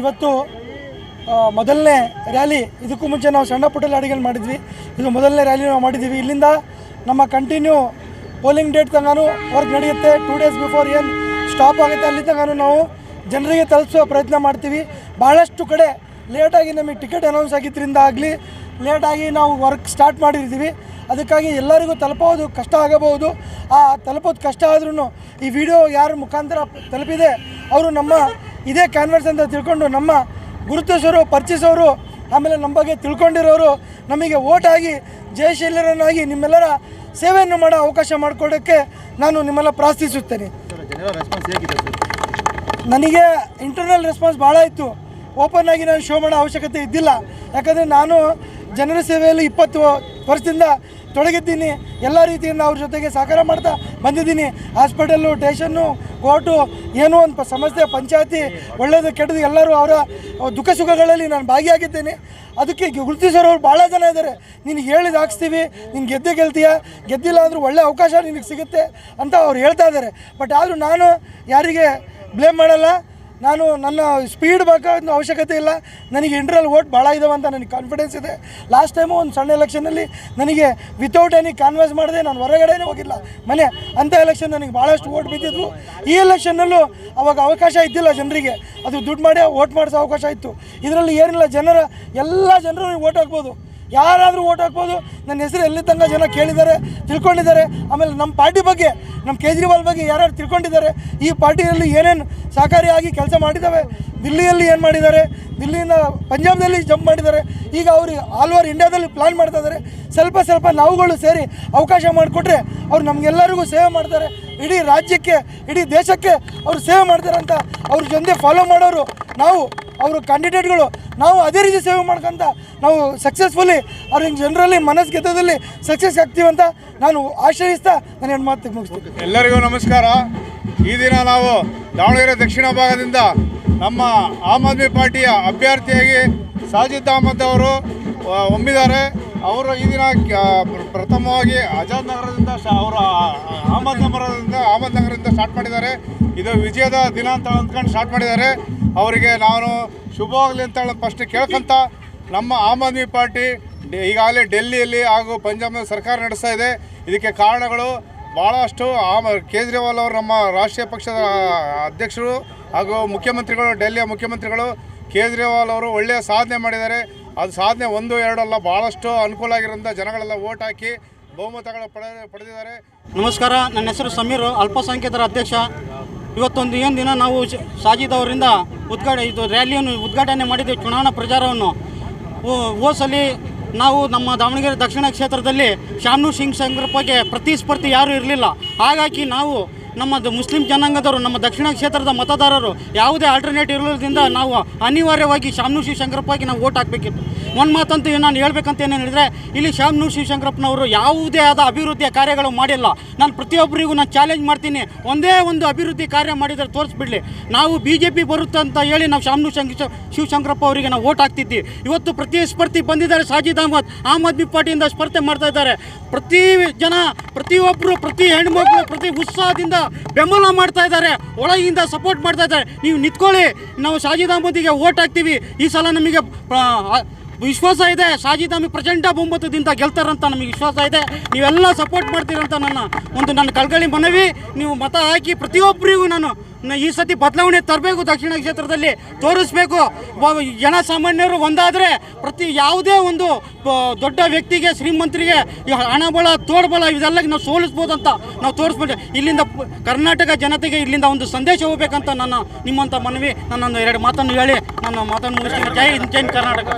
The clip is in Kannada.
ಇವತ್ತು ಮೊದಲನೇ ರ್ಯಾಲಿ. ಇದಕ್ಕೂ ಮುಂಚೆ ನಾವು ಸಣ್ಣ ಪುಟ್ಟ ರ್ಯಾಲಿಗಳು ಮಾಡಿದ್ವಿ. ಇದು ಮೊದಲನೇ ರ್ಯಾಲಿ ನಾವು ಮಾಡಿದ್ದೀವಿ. ಇಲ್ಲಿಂದ ನಮ್ಮ ಕಂಟಿನ್ಯೂ ಪೋಲಿಂಗ್ ಡೇಟ್ ತನಕ ವರ್ಕ್ ನಡೆಯುತ್ತೆ. ಟೂ ಡೇಸ್ ಬಿಫೋರ್ ಏನು ಸ್ಟಾಪ್ ಆಗುತ್ತೆ ಅಲ್ಲಿ ತನಕ ನಾವು ಜನರಿಗೆ ತಲುಪಿಸೋ ಪ್ರಯತ್ನ ಮಾಡ್ತೀವಿ. ಭಾಳಷ್ಟು ಕಡೆ ಲೇಟಾಗಿ ನಮಗೆ ಟಿಕೆಟ್ ಅನೌನ್ಸ್ ಆಗಿದ್ದರಿಂದ ಆಗಲಿ ಲೇಟಾಗಿ ನಾವು ವರ್ಕ್ ಸ್ಟಾರ್ಟ್ ಮಾಡಿರ್ತೀವಿ ಅದಕ್ಕಾಗಿ ಎಲ್ಲರಿಗೂ ತಲುಪೋದು ಕಷ್ಟ ಆಗಬಹುದು. ಆ, ತಲುಪೋದು ಕಷ್ಟ ಆದ್ರೂ ಈ ವಿಡಿಯೋ ಯಾರ ಮುಖಾಂತರ ತಲುಪಿದೆ, ಅವರು ನಮ್ಮ ಇದೇ ಕ್ಯಾನ್ವರ್ಸ್ ಅಂತ ತಿಳ್ಕೊಂಡು ನಮ್ಮ ಗುರುತಿಸೋರು ಪರಿಚಯಿಸೋರು ಆಮೇಲೆ ನಮ್ಮ ಬಗ್ಗೆ ತಿಳ್ಕೊಂಡಿರೋರು ನಮಗೆ ಓಟ್ ಆಗಿ ಜಯಶೀಲರನ್ನಾಗಿ ನಿಮ್ಮೆಲ್ಲರ ಸೇವೆಯನ್ನು ಮಾಡೋ ಅವಕಾಶ ಮಾಡಿಕೊಡೋಕ್ಕೆ ನಾನು ನಿಮ್ಮೆಲ್ಲ ಪ್ರಾರ್ಥಿಸುತ್ತೇನೆ. ನನಗೆ ಇಂಟರ್ನಲ್ ರೆಸ್ಪಾನ್ಸ್ ಭಾಳ ಇತ್ತು. ಓಪನ್ ಆಗಿ ನಾನು ಶೋ ಮಾಡೋ ಅವಶ್ಯಕತೆ ಇದ್ದಿಲ್ಲ. ಯಾಕಂದರೆ ನಾನು ಜನರ ಸೇವೆಯಲ್ಲಿ ಇಪ್ಪತ್ತು ವರ್ಷದಿಂದ ತೊಡಗಿದ್ದೀನಿ. ಎಲ್ಲ ರೀತಿಯಿಂದ ಅವ್ರ ಜೊತೆಗೆ ಸಹಕಾರ ಮಾಡ್ತಾ ಬಂದಿದ್ದೀನಿ. ಹಾಸ್ಪಿಟಲ್ಲು ಟೇಷನ್ನು ಕೋರ್ಟು, ಏನೋ ಒಂದು ಸಮಸ್ಯೆ, ಪಂಚಾಯತಿ ಒಳ್ಳೆಯದು ಕೆಟ್ಟದ್ದು ಎಲ್ಲರೂ ಅವರ ದುಃಖ ಸುಖಗಳಲ್ಲಿ ನಾನು ಭಾಗಿಯಾಗಿದ್ದೇನೆ. ಅದಕ್ಕೆ ಗುರುತಿಸೋರು ಭಾಳ ಜನ ಇದ್ದಾರೆ. ನೀನು ಹೇಳಿದ ಹಾಕ್ಸ್ತೀವಿ, ನೀನು ಗೆದ್ದೆ ಗೆಲ್ತೀಯ. ಗೆದ್ದಿಲ್ಲ ಅಂದರೂ ಒಳ್ಳೆ ಅವಕಾಶ ನಿನಗೆ ಸಿಗುತ್ತೆ ಅಂತ ಅವ್ರು ಹೇಳ್ತಾ ಇದ್ದಾರೆ. ಬಟ್ ಆದರೂ ನಾನು ಯಾರಿಗೆ ಬ್ಲೇಮ್ ಮಾಡಲ್ಲ. ನಾನು ನನ್ನ ಸ್ಪೀಡ್ ಬೇಕಾದ ಅವಶ್ಯಕತೆ ಇಲ್ಲ. ನನಗೆ ಇಂಟ್ರಲ್ ಓಟ್ ಭಾಳ ಇದಾವೆ ಅಂತ ನನಗೆ ಕಾನ್ಫಿಡೆನ್ಸ್ ಇದೆ. ಲಾಸ್ಟ್ ಟೈಮು ಒಂದು ಸಣ್ಣ ಎಲೆಕ್ಷನಲ್ಲಿ ನನಗೆ ವಿತೌಟ್ ಎನಿ ಕಾನ್ವರ್ಸ್ ಮಾಡಿದೆ ನಾನು ಹೊರಗಡೆನೇ ಹೋಗಿಲ್ಲ. ಮನೆ ಅಂಥ ಎಲೆಕ್ಷನ್ ನನಗೆ ಭಾಳಷ್ಟು ಓಟ್ ಬಿದ್ದಿದ್ವು. ಈ ಎಲೆಕ್ಷನ್ನಲ್ಲೂ ಅವಾಗ ಅವಕಾಶ ಇದ್ದಿಲ್ಲ ಜನರಿಗೆ. ಅದು ದುಡ್ಡು ಮಾಡಿ ಓಟ್ ಮಾಡಿಸೋ ಅವಕಾಶ ಇತ್ತು. ಇದರಲ್ಲಿ ಏನಿಲ್ಲ, ಜನರ ಎಲ್ಲ ಜನರು ಓಟ್ ಹಾಕ್ಬೋದು. ಯಾರಾದರೂ ಓಟ್ ಹಾಕ್ಬೋದು. ನನ್ನ ಹೆಸರು ಎಲ್ಲಿ ತನಕ ಜನ ಕೇಳಿದ್ದಾರೆ, ತಿಳ್ಕೊಂಡಿದ್ದಾರೆ. ಆಮೇಲೆ ನಮ್ಮ ಪಾರ್ಟಿ ಬಗ್ಗೆ, ನಮ್ಮ ಕೇಜ್ರಿವಾಲ್ ಬಗ್ಗೆ ಯಾರ್ಯಾರು ತಿಳ್ಕೊಂಡಿದ್ದಾರೆ, ಈ ಪಾರ್ಟಿಯಲ್ಲಿ ಏನೇನು ಸಹಕಾರಿಯಾಗಿ ಕೆಲಸ ಮಾಡಿದ್ದಾವೆ, ದಿಲ್ಲಿಯಲ್ಲಿ ಏನು ಮಾಡಿದ್ದಾರೆ, ದಿಲ್ಲಿಯಿಂದ ಪಂಜಾಬ್ನಲ್ಲಿ ಜಂಪ್ ಮಾಡಿದ್ದಾರೆ, ಈಗ ಅವರು ಆಲ್ ಓವರ್ ಇಂಡಿಯಾದಲ್ಲಿ ಪ್ಲ್ಯಾನ್ ಮಾಡ್ತಾ ಇದ್ದಾರೆ. ಸ್ವಲ್ಪ ಸ್ವಲ್ಪ ನಾವುಗಳು ಸೇರಿ ಅವಕಾಶ ಮಾಡಿಕೊಟ್ರೆ ಅವ್ರು ನಮಗೆಲ್ಲರಿಗೂ ಸೇವೆ ಮಾಡ್ತಾರೆ. ಇಡೀ ರಾಜ್ಯಕ್ಕೆ, ಇಡೀ ದೇಶಕ್ಕೆ ಅವರು ಸೇವೆ ಮಾಡ್ತಾರೆ ಅಂತ ಅವ್ರ ಜೊತೆ ಫಾಲೋ ಮಾಡೋರು ನಾವು. ಅವರು ಕ್ಯಾಂಡಿಡೇಟ್ಗಳು ನಾವು ಅದೇ ರೀತಿ ಸೇವೆ ಮಾಡ್ಕೊಂತ ನಾವು ಸಕ್ಸಸ್ಫುಲಿ ಅವ್ರಿಗೆ ಜನರಲ್ಲಿ ಮನಸ್ಸು ಗೆದ್ದದಲ್ಲಿ ಸಕ್ಸಸ್ ಆಗ್ತೀವಂತ ನಾನು ಆಶ್ರಯಿಸ್ತಾ ನಾನು ಏನು ಮಾತು ಮುಗಿಸ್ತೀನಿ. ಎಲ್ಲರಿಗೂ ನಮಸ್ಕಾರ. ಈ ದಿನ ನಾವು ದಾವಣಗೆರೆ ದಕ್ಷಿಣ ಭಾಗದಿಂದ ನಮ್ಮ ಆಮ್ ಆದ್ಮಿ ಪಾರ್ಟಿಯ ಅಭ್ಯರ್ಥಿಯಾಗಿ ಸಾಜಿದ್ ಅಹಮದ್ ಅವರು ಒಮ್ಮಿದ್ದಾರೆ. ಅವರು ಈ ದಿನ ಪ್ರಥಮವಾಗಿ ಆಜಾದ್ ನಗರದಿಂದ ಅವರು ಅಹಮದ್ ನಗರದಿಂದ ಅಹಮದ್ ನಗರದಿಂದ ಸ್ಟಾರ್ಟ್ ಮಾಡಿದ್ದಾರೆ. ಇದು ವಿಜಯದ ದಿನ ಅಂತ ಅಂದ್ಕೊಂಡು ಸ್ಟಾರ್ಟ್ ಮಾಡಿದ್ದಾರೆ. ಅವರಿಗೆ ನಾನು ಶುಭವಾಗಲಿ ಅಂತ ಫಸ್ಟ್ ಕೇಳ್ಕೊಂತ ನಮ್ಮ ಆಮ್ ಆದ್ಮಿ ಪಾರ್ಟಿ ಈಗಾಗಲೇ ಡೆಲ್ಲಿಯಲ್ಲಿ ಹಾಗೂ ಪಂಜಾಬ್ನಲ್ಲಿ ಸರ್ಕಾರ ನಡೆಸ್ತಾ ಇದೆ. ಇದಕ್ಕೆ ಕಾರಣಗಳು ಭಾಳಷ್ಟು ಆಮ್ ಕೇಜ್ರಿವಾಲ್ ಅವರು ನಮ್ಮ ರಾಷ್ಟ್ರೀಯ ಪಕ್ಷದ ಅಧ್ಯಕ್ಷರು ಹಾಗೂ ಮುಖ್ಯಮಂತ್ರಿಗಳು, ಡೆಲ್ಲಿಯ ಮುಖ್ಯಮಂತ್ರಿಗಳು ಕೇಜ್ರಿವಾಲ್ ಅವರು ಒಳ್ಳೆಯ ಸಾಧನೆ ಮಾಡಿದ್ದಾರೆ. ಅದು ಸಾಧನೆ ಒಂದು, ಎರಡು ಅಲ್ಲ ಭಾಳಷ್ಟು ಅನುಕೂಲ ಆಗಿರೋದ್ರಿಂದ ಜನಗಳೆಲ್ಲ ಓಟ್ ಹಾಕಿ ಬಹುಮತಗಳ ಪಡೆ ಪಡೆದಿದ್ದಾರೆ. ನಮಸ್ಕಾರ. ನನ್ನ ಹೆಸರು ಸಮೀರ್, ಅಲ್ಪಸಂಖ್ಯಾತರ ಅಧ್ಯಕ್ಷ. ಇವತ್ತೊಂದು ಏನು ದಿನ ನಾವು ಸಾಜಿದ್ ಅವರಿಂದ ಉದ್ಘಾಟ ಇದು ರ್ಯಾಲಿಯನ್ನು ಉದ್ಘಾಟನೆ ಮಾಡಿದ್ದೇವೆ ಚುನಾವಣಾ ಪ್ರಚಾರವನ್ನು. ಓಸಲಿ ನಾವು ನಮ್ಮ ದಾವಣಗೆರೆ ದಕ್ಷಿಣ ಕ್ಷೇತ್ರದಲ್ಲಿ ಶಾನು ಸಿಂಗ್ ಸಂಗ್ರಪ್ಪಗೆ ಪ್ರತಿಸ್ಪರ್ಧಿ ಯಾರೂ ಇರಲಿಲ್ಲ. ಹಾಗಾಗಿ ನಾವು ನಮ್ಮದು ಮುಸ್ಲಿಂ ಜನಾಂಗದವರು, ನಮ್ಮ ದಕ್ಷಿಣ ಕ್ಷೇತ್ರದ ಮತದಾರರು ಯಾವುದೇ ಆಲ್ಟರ್ನೇಟ್ ಇರೋದ್ರಿಂದ ನಾವು ಅನಿವಾರ್ಯವಾಗಿ ಶಾಮನೂರು ಶಿವಶಂಕರಪ್ಪಗೆ ನಾವು ಓಟ್ ಹಾಕಬೇಕಿತ್ತು. ಒಂದು ಮಾತಂತೂ ನಾನು ಹೇಳ್ಬೇಕಂತ ಏನು ಹೇಳಿದರೆ, ಇಲ್ಲಿ ಶಾಮ್ನು ಶಿವಶಂಕರಪ್ಪನವರು ಯಾವುದೇ ಆದ ಅಭಿವೃದ್ಧಿಯ ಕಾರ್ಯಗಳು ಮಾಡಿಲ್ಲ. ನಾನು ಪ್ರತಿಯೊಬ್ಬರಿಗೂ ನಾನು ಚಾಲೆಂಜ್ ಮಾಡ್ತೀನಿ, ಒಂದೇ ಒಂದು ಅಭಿವೃದ್ಧಿ ಕಾರ್ಯ ಮಾಡಿದರೆ ತೋರಿಸ್ಬಿಡಲಿ. ನಾವು ಬಿ ಜೆ ಪಿ ಬರುತ್ತೆ ಅಂತ ಹೇಳಿ ನಾವು ಶಾಮ್ನು ಶಂಕ ಶಿವಶಂಕರಪ್ಪ ಅವರಿಗೆ ನಾವು ಓಟ್ ಹಾಕ್ತಿದ್ವಿ. ಇವತ್ತು ಪ್ರತಿಸ್ಪರ್ಧಿ ಬಂದಿದ್ದಾರೆ ಸಾಜಿದ್ ಅಹಮದ್. ಆಮ್ ಆದ್ಮಿ ಪಾರ್ಟಿಯಿಂದ ಸ್ಪರ್ಧೆ ಮಾಡ್ತಾ ಇದ್ದಾರೆ. ಪ್ರತಿ ಜನ ಪ್ರತಿಯೊಬ್ಬರು ಪ್ರತಿ ಹೆಣ್ಮಕ್ಳು, ಪ್ರತಿ ಉತ್ಸಾಹದಿಂದ ಬೆಂಬಲ ಮಾಡ್ತಾ ಇದ್ದಾರೆ, ಒಳಗಿಂದ ಸಪೋರ್ಟ್ ಮಾಡ್ತಾ ಇದ್ದಾರೆ. ನೀವು ನಿಂತ್ಕೊಳ್ಳಿ, ನಾವು ಶಾಜಿದ್ ಅಹಮದಿಗೆ ಓಟ್ ಹಾಕ್ತೀವಿ. ಈ ಸಲ ನಮಗೆ ವಿಶ್ವಾಸ ಇದೆ. ಅಹಮದ್ ಪ್ರಚಂಡ ಬಹುಮತದಿಂದ ಗೆಲ್ತಾರಂತ ನಮಗೆ ವಿಶ್ವಾಸ ಇದೆ. ನೀವೆಲ್ಲ ಸಪೋರ್ಟ್ ಮಾಡ್ತೀರಂತ ನನ್ನ ಒಂದು ನನ್ನ ಕಳ್ಕಳಿ ಮನವಿ. ನೀವು ಮತ ಹಾಕಿ ಪ್ರತಿಯೊಬ್ಬರಿಗೂ ನಾನು ಈ ಸತಿ ಬದಲಾವಣೆ ತರಬೇಕು ದಕ್ಷಿಣ ಕ್ಷೇತ್ರದಲ್ಲಿ ತೋರಿಸ್ಬೇಕು. ಜನಸಾಮಾನ್ಯರು ಒಂದಾದರೆ ಪ್ರತಿ ಯಾವುದೇ ಒಂದು ದೊಡ್ಡ ವ್ಯಕ್ತಿಗೆ ಶ್ರೀಮಂತರಿಗೆ ಈ ಹಣಬಲ ತೋಡ್ಬಲ ಇದೆಲ್ಲ ನಾವು ಸೋಲಿಸ್ಬೋದು ಅಂತ ನಾವು ತೋರಿಸ್ಬೋದು. ಇಲ್ಲಿಂದ ಕರ್ನಾಟಕ ಜನತೆಗೆ ಇಲ್ಲಿಂದ ಒಂದು ಸಂದೇಶ ಹೋಗ್ಬೇಕಂತ ನನ್ನ ನಿಮ್ಮಂಥ ಮನವಿ. ನನ್ನೊಂದು ಎರಡು ಮಾತನ್ನು ಹೇಳಿ. ನನ್ನ ಮಾತನ್ನು ಮುಗಿಸ್ತೀನಿ. ಜೈ ಹಿಂದ್, ಜೈ ಕರ್ನಾಟಕ.